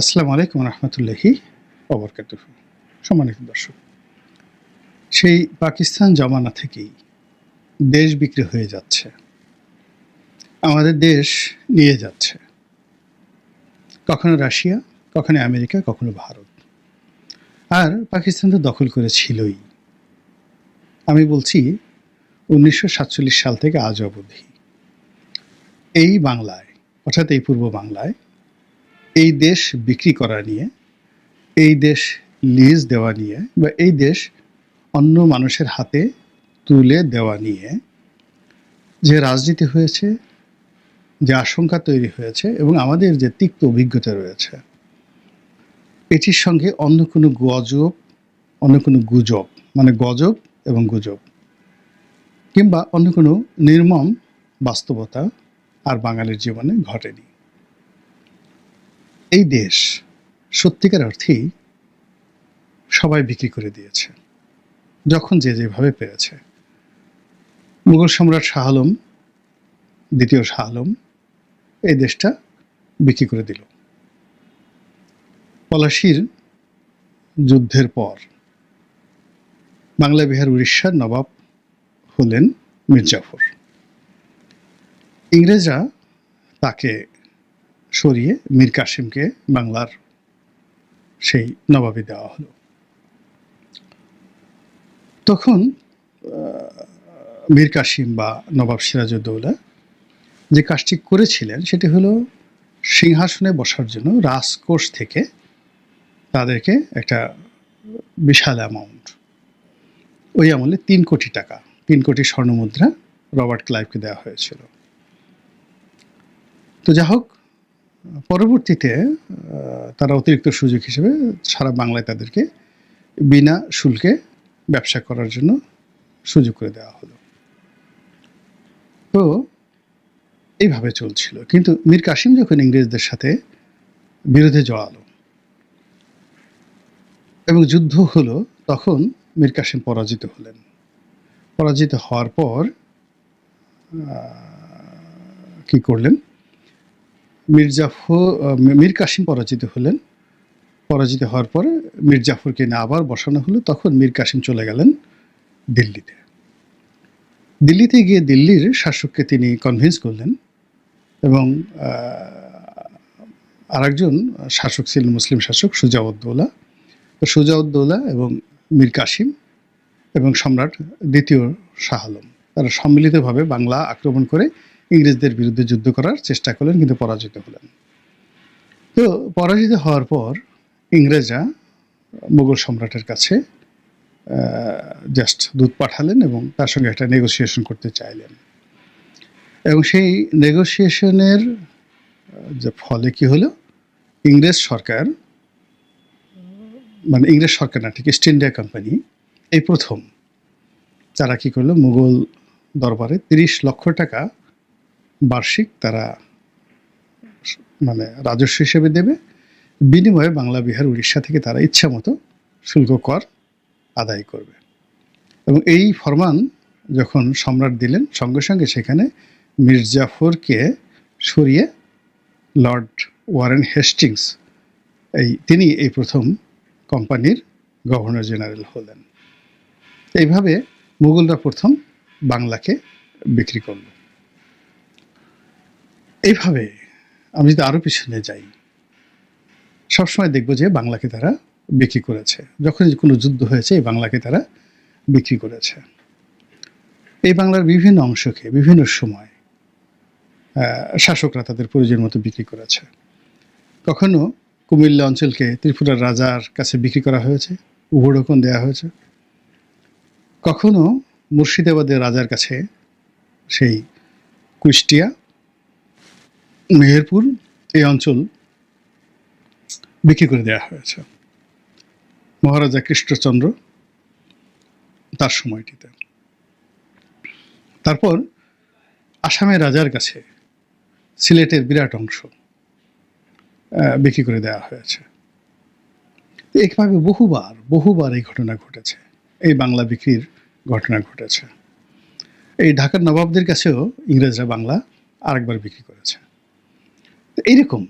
আসসালামু আলাইকুম রহমতুল্লাহি অবরকাত সম্মানিত দর্শক, সেই পাকিস্তান জমানা থেকেই দেশ বিক্রি হয়ে যাচ্ছে, আমাদের দেশ নিয়ে যাচ্ছে। কখনো রাশিয়া, কখনো আমেরিকা, কখনো ভারত। আর পাকিস্তান তো দখল করেছিলই আমি বলছি, উনিশশো সাতচল্লিশ সাল থেকে আজ অবধি। এই বাংলায়, অর্থাৎ এই পূর্ব বাংলায় এই দেশ বিক্রি করা নিয়ে, এই দেশ লিজ দেওয়া নিয়ে বা এই দেশ অন্য মানুষের হাতে তুলে দেওয়া নিয়ে যে রাজনীতি হয়েছে, যে আশঙ্কা তৈরি হয়েছে এবং আমাদের যে তিক্ত অভিজ্ঞতা রয়েছে, এটির সঙ্গে অন্য কোনো গজব, অন্য কোনো গুজব মানে গজব এবং গুজব কিংবা অন্য কোনো নির্মম বাস্তবতা আর বাঙালির জীবনে ঘটেনি। এই দেশ সত্যিকার অর্থেই সবাই বিক্রি করে দিয়েছে, যখন যে যেভাবে পেরেছে মুঘল সম্রাট শাহ আলম, দ্বিতীয় শাহ আলম, এই দেশটা বিক্রি করে দিল। পলাশির যুদ্ধের পর বাংলা বিহার উড়িষ্যার নবাব হলেন মির্জাফর। ইংরেজরা তাকে সরিয়ে মীর কাসিমকে বাংলার সেই নবাবি দেওয়া হলো। তখন মীর কাসিম বা নবাব সিরাজউদ্দৌলা যে কাজটি করেছিলেন সেটি হলো সিংহাসনে বসার জন্য রাজকোষ থেকে তাদেরকে একটা বিশাল অ্যামাউন্ট ওই আমলে তিন কোটি টাকা, তিন কোটি স্বর্ণমুদ্রা রবার্ট ক্লাইভকে দেওয়া হয়েছিল। তো যা হোক পরবর্তীতে তারা অতিরিক্ত সুযোগ হিসেবে সারা বাংলায় তাদেরকে বিনা শুল্কে ব্যবসা করার জন্য সুযোগ করে দেওয়া হলো। তো, এইভাবে চলছিল। কিন্তু মীর কাসিম যখন ইংরেজদের সাথে বিরোধে জড়ালো এবং যুদ্ধ হলো, তখন মীর কাসিম পরাজিত হলেন। পরাজিত হওয়ার পর কি করলেন? মির্জাফর মীর কাসিম পরাজিত হলেন। পরাজিত হওয়ার পরে মীর জাফরকে না আবার বসানো হলো। তখন মীর কাসিম চলে গেলেন দিল্লিতে। দিল্লিতে গিয়ে দিল্লির শাসককে তিনি কনভিন্স করলেন এবং আর একজন শাসক ছিলেন, মুসলিম শাসক সুজাউদ্দৌলা। সুজাউদ্দৌলা এবং মীর কাসিম এবং সম্রাট দ্বিতীয় শাহ আলম, তারা সম্মিলিতভাবে বাংলা আক্রমণ করে ইংরেজদের বিরুদ্ধে যুদ্ধ করার চেষ্টা করলেন, কিন্তু পরাজিত হলেন। তো পরাজিত হওয়ার পর ইংরেজরা মুঘল সম্রাটের কাছে জাস্ট দুধ পাঠালেন এবং তার সঙ্গে একটা নেগোসিয়েশন করতে চাইলেন। এবং সেই নেগোসিয়েশনের যে ফলে কি হলো? ইংরেজ সরকার মানে ইংরেজ সরকার না, ঠিক ইস্ট ইন্ডিয়া কোম্পানি এই প্রথম, তারা কি করল? মুঘল দরবারে তিরিশ লক্ষ টাকা বার্ষিক তারা মানে রাজস্ব হিসেবে দেবে। বিনিময়ে বাংলা, বিহার, উড়িষ্যা থেকে তারা ইচ্ছা মতো শুল্ক কর আদায় করবে। এবং এই ফরমান যখন সম্রাট দিলেন, সঙ্গে সঙ্গে সেখানে মির্জাফরকে সরিয়ে লর্ড ওয়ারেন হেস্টিংস, এই তিনি এই প্রথম কোম্পানির গভর্নর জেনারেল হলেন। এইভাবে মুঘলরা প্রথম বাংলাকে বিক্রি করল। এইভাবে আমি যদি আরও পিছনে যাই। সবসময় দেখব যে বাংলাকে তারা বিক্রি করেছে। যখন কোনো যুদ্ধ হয়েছে, এই বাংলাকে তারা বিক্রি করেছে। এই বাংলার বিভিন্ন অংশকে, বিভিন্ন সময় শাসকরা তাদের প্রয়োজন মতো বিক্রি করেছে। কখনো কুমিল্লা অঞ্চলকে ত্রিপুরার রাজার কাছে বিক্রি করা হয়েছে উভরকম দেওয়া হয়েছে। কখনো মুর্শিদাবাদের রাজার কাছে সেই কুষ্টিয়া মেহেরপুর এই অঞ্চল বিক্রি করে দেওয়া হয়েছে। মহারাজা কৃষ্ণচন্দ্র তার সময়টিতে। তারপর আসামের রাজার কাছে সিলেটের বিরাট অংশ বিক্রি করে দেওয়া হয়েছে। এইভাবে বহুবার বহুবার এই ঘটনা ঘটেছে। এই বাংলা বিক্রির ঘটনা ঘটেছে। এই ঢাকার নবাবদের কাছেও ইংরেজরা বাংলা আরেকবার বিক্রি করেছে। এইরকম।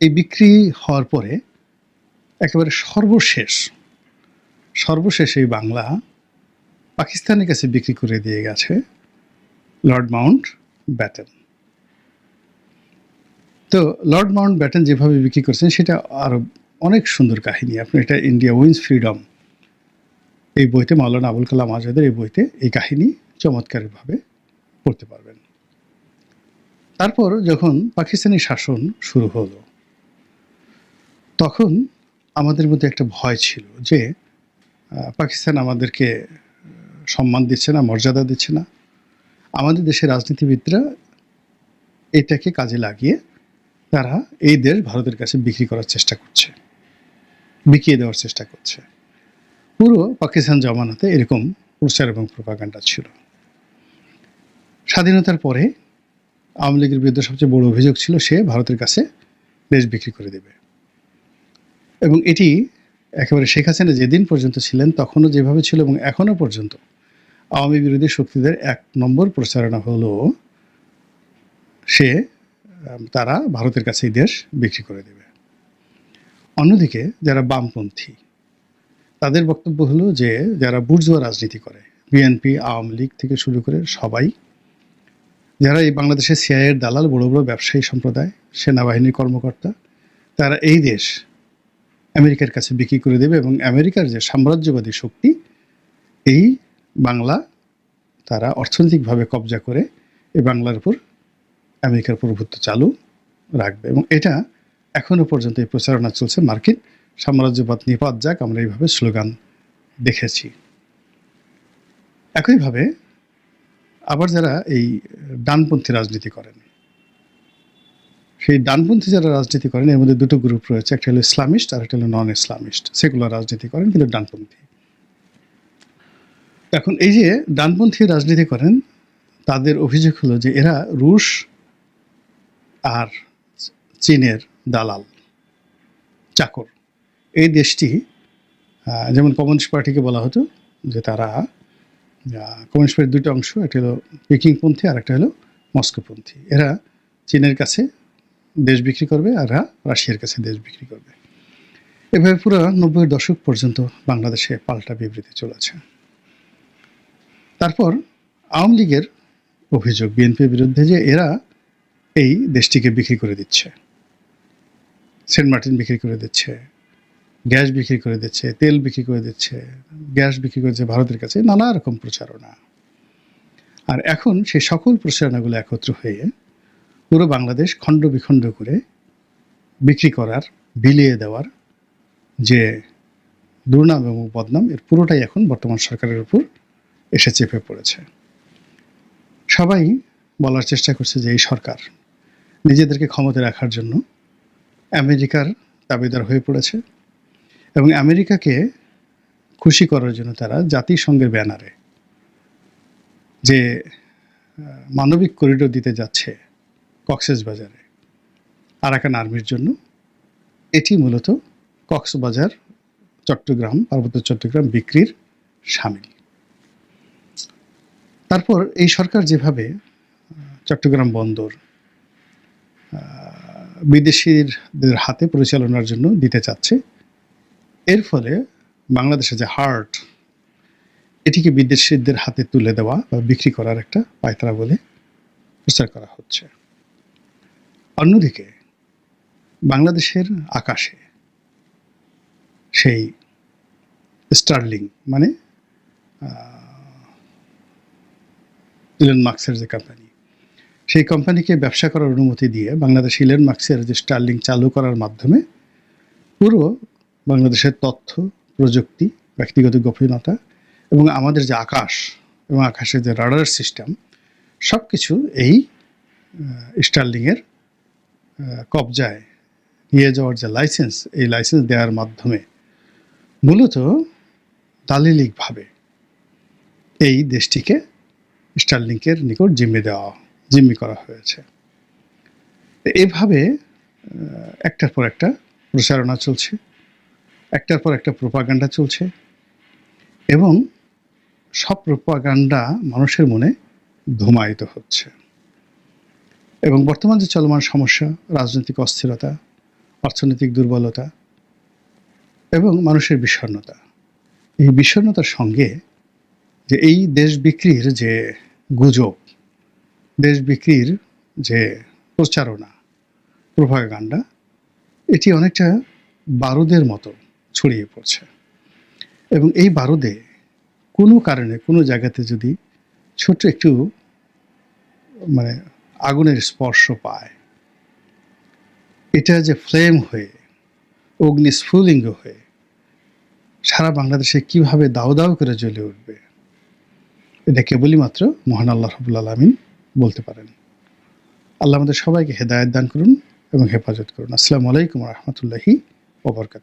এই বিক্রি হওয়ার পরে একেবারে সর্বশেষ সর্বশেষ এই বাংলা পাকিস্তানের কাছে বিক্রি করে দিয়ে গেছে লর্ড মাউন্ট ব্যাটেন। তো লর্ড মাউন্ট ব্যাটেন যেভাবে বিক্রি করছেন, সেটা আরও অনেক সুন্দর কাহিনী। আপনি এটা ইন্ডিয়া উইন্স ফ্রিডম, এই বইতে মাওলানা আবুল কালাম আজাদের এই বইতে এই কাহিনী চমৎকারভাবে পড়তে পারবেন। তারপর যখন পাকিস্তানি শাসন শুরু হলো, তখন আমাদের মধ্যে একটা ভয় ছিল যে পাকিস্তান আমাদেরকে সম্মান দিচ্ছে না, মর্যাদা দিচ্ছে না। আমাদের দেশের রাজনীতিবিদরা এটাকে কাজে লাগিয়ে তারা এই দেশ ভারতের কাছে বিক্রি করার চেষ্টা করছে, বিকিয়ে দেওয়ার চেষ্টা করছে। পুরো পাকিস্তান জমানাতে এরকম প্রচার এবং প্রপাগান্ডা ছিল। স্বাধীনতার পরে আওয়ামী লীগের বিরুদ্ধে সবচেয়ে বড় অভিযোগ ছিল সে ভারতের কাছে দেশ বিক্রি করে দেবে। এবং এটি একেবারে শেখ হাসিনা যেদিন পর্যন্ত ছিলেন তখনও যেভাবে ছিল এবং এখনও পর্যন্ত আওয়ামী বিরোধী শক্তিদের এক নম্বর প্রচারণা হলো সে তারা ভারতের কাছে এই দেশ বিক্রি করে দেবে। অন্যদিকে যারা বামপন্থী, তাদের বক্তব্য হলো যে যারা বুর্জোয়া রাজনীতি করে, বিএনপি, আওয়ামী লীগ থেকে শুরু করে সবাই যারা এই বাংলাদেশের সিআইয়ের দালাল, বড় বড় ব্যবসায়ী সম্প্রদায় সেনাবাহিনীর কর্মকর্তা, তারা এই দেশ আমেরিকার কাছে বিক্রি করে দেবে এবং আমেরিকার যে সাম্রাজ্যবাদী শক্তি, এই বাংলা তারা অর্থনৈতিকভাবে কবজা করে এই বাংলার উপর আমেরিকার প্রভুত্ব চালু রাখবে। এবং এটা এখনও পর্যন্ত এই প্রচারণা চলছে। মার্কিন সাম্রাজ্যবাদ নিপাত যাক, আমরা এইভাবে স্লোগান দেখেছি। একইভাবে আবার যারা এই ডানপন্থী রাজনীতি করেন, সেই ডানপন্থী যারা রাজনীতি করেন, এর মধ্যে দুটো গ্রুপ রয়েছে, একটা হলো ইসলামিস্ট আর একটা হলো নন ইসলামিস্ট সেগুলো রাজনীতি করেন, কিন্তু ডানপন্থী। এখন এই যে ডানপন্থী রাজনীতি করেন, তাদের অভিযোগ হলো যে এরা রুশ আর চীনের দালাল, চাকর। এই দেশটি যেমন কমিউনিস্ট পার্টিকে বলা হতো যে তারা কমিউনিস্ট পার্টির দুটো অংশ, একটা হলো পিকিংপন্থী আর একটা হলো মস্কোপন্থী। এরা চীনের কাছে দেশ বিক্রি করবে, আর রাশিয়ার কাছে দেশ বিক্রি করবে। এভাবে পুরো নব্বই দশক পর্যন্ত বাংলাদেশে পাল্টা বিবৃতি চলেছে। তারপর আওয়ামী লীগের অভিযোগ, বিএনপির বিরুদ্ধে যে এরা এই দেশটিকে বিক্রি করে দিচ্ছে, সেন্ট মার্টিন বিক্রি করে দিচ্ছে গ্যাস বিক্রি করে দিচ্ছে, তেল বিক্রি করে দিচ্ছে, গ্যাস বিক্রি করে দিচ্ছে ভারতের কাছে, নানা রকম প্রচারণা। আর এখন সেই সকল প্রচারণাগুলো একত্র হয়ে পুরো বাংলাদেশ খণ্ড বিখণ্ড করে বিক্রি করার, বিলিয়ে দেওয়ার যে দুর্নাম এবং বদনাম, এর পুরোটাই এখন বর্তমান সরকারের উপর এসে চেপে পড়েছে। সবাই বলার চেষ্টা করছে যে এই সরকার নিজেদেরকে ক্ষমতা রাখার জন্য আমেরিকার দাবিদার হয়ে পড়েছে। এবং আমেরিকাকে খুশি করার জন্য তারা জাতিসংঘের ব্যানারে যে মানবিক করিডোর দিতে যাচ্ছে কক্সেস বাজারে, আরাকান আর্মির জন্য, এটি মূলত কক্সবাজার, চট্টগ্রাম, পার্বত্য চট্টগ্রাম বিক্রির সামিল। তারপর এই সরকার যেভাবে চট্টগ্রাম বন্দর বিদেশিদের হাতে পরিচালনার জন্য দিতে চাচ্ছে এর ফলে বাংলাদেশে যে হার্ট, এটিকে বিদেশিদের হাতে তুলে দেওয়া বা বিক্রি করার একটা পায়তারা বলে প্রচার করা হচ্ছে। অন্যদিকে, বাংলাদেশের আকাশে সেই স্টার্লিং মানে ইলন মার্কসের যে কোম্পানি সেই কোম্পানিকে ব্যবসা করার অনুমতি দিয়ে বাংলাদেশ ইলন মার্কসের যে স্টার্লিং চালু করার মাধ্যমে পুরো বাংলাদেশের তথ্য, প্রযুক্তি, ব্যক্তিগত গোপনীয়তা এবং আমাদের যে আকাশ এবং আকাশের যে রাডার সিস্টেম সব কিছু এই স্টার্লিংয়ের কবজায় নিয়ে যাওয়ার যে লাইসেন্স, এই লাইসেন্স দেওয়ার মাধ্যমে মূলত দালিলিকভাবে এই দেশটিকে স্টারলিংকের নিকট জিম্মি দেওয়া, জিম্মি করা হয়েছে। এভাবে একটার পর একটা প্রচারণা চলছে। একটার পর একটা প্রোপাগান্ডা চলছে এবং সব প্রোপাগান্ডা মানুষের মনে ধুমায়িত হচ্ছে। এবং বর্তমান যে চলমান সমস্যা, রাজনৈতিক অস্থিরতা, অর্থনৈতিক দুর্বলতা এবং মানুষের বিষণ্ণতা, এই বিষণ্ণতার সঙ্গে যে এই দেশ বিক্রির যে গুজব, দেশ বিক্রির যে প্রচারণা প্রভাগান্ডা এটি অনেকটা বারুদের মতো। ছড়িয়ে পড়ছে। এবং এই বারুদে কোনো কারণে, কোনো জায়গাতে যদি ছোট্ট একটু মানে আগুনের স্পর্শ পায়, এটা যে ফ্লেম হয়ে, অগ্নিস্ফুলিঙ্গ হয়ে, সারা বাংলাদেশে কীভাবে দাও দাও করে জ্বলে উঠবে, এটা কেবলই মাত্র মহান আল্লাহ রবুল আলমিন বলতে পারেন। আল্লাহ আমাদের সবাইকে হেদায়ত দান করুন এবং হেফাজত করুন। আসসালামু আলাইকুম রহমতুল্লাহি ওবরকাত